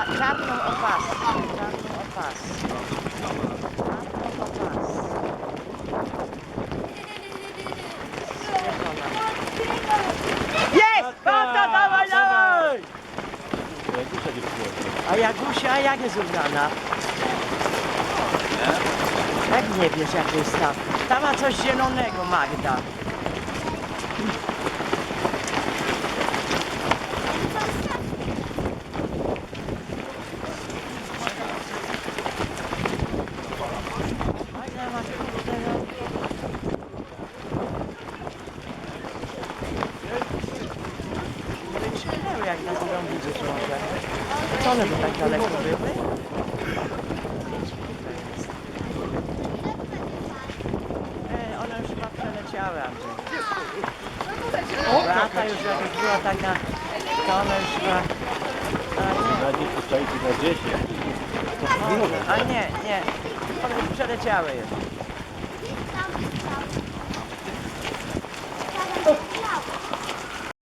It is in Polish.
Cza, czarną opas. Czarną opas. Czarną opas. Jest! No tak, o, to dawaj, no tak. dawaj! Jagusia nie przyjechała. A Jagusia, jak jest ubrana? Jak nie wiesz, jak jest tam? Tam ma coś zielonego, Magda. Jak na górą widzieć może. Co one by tak daleko były? E, one już chyba przeleciały Andrzej. Beata już jak już była taka, to one już chyba... Nie, Na dziś postajecie na 10. może, a nie, nie. One już przeleciały już.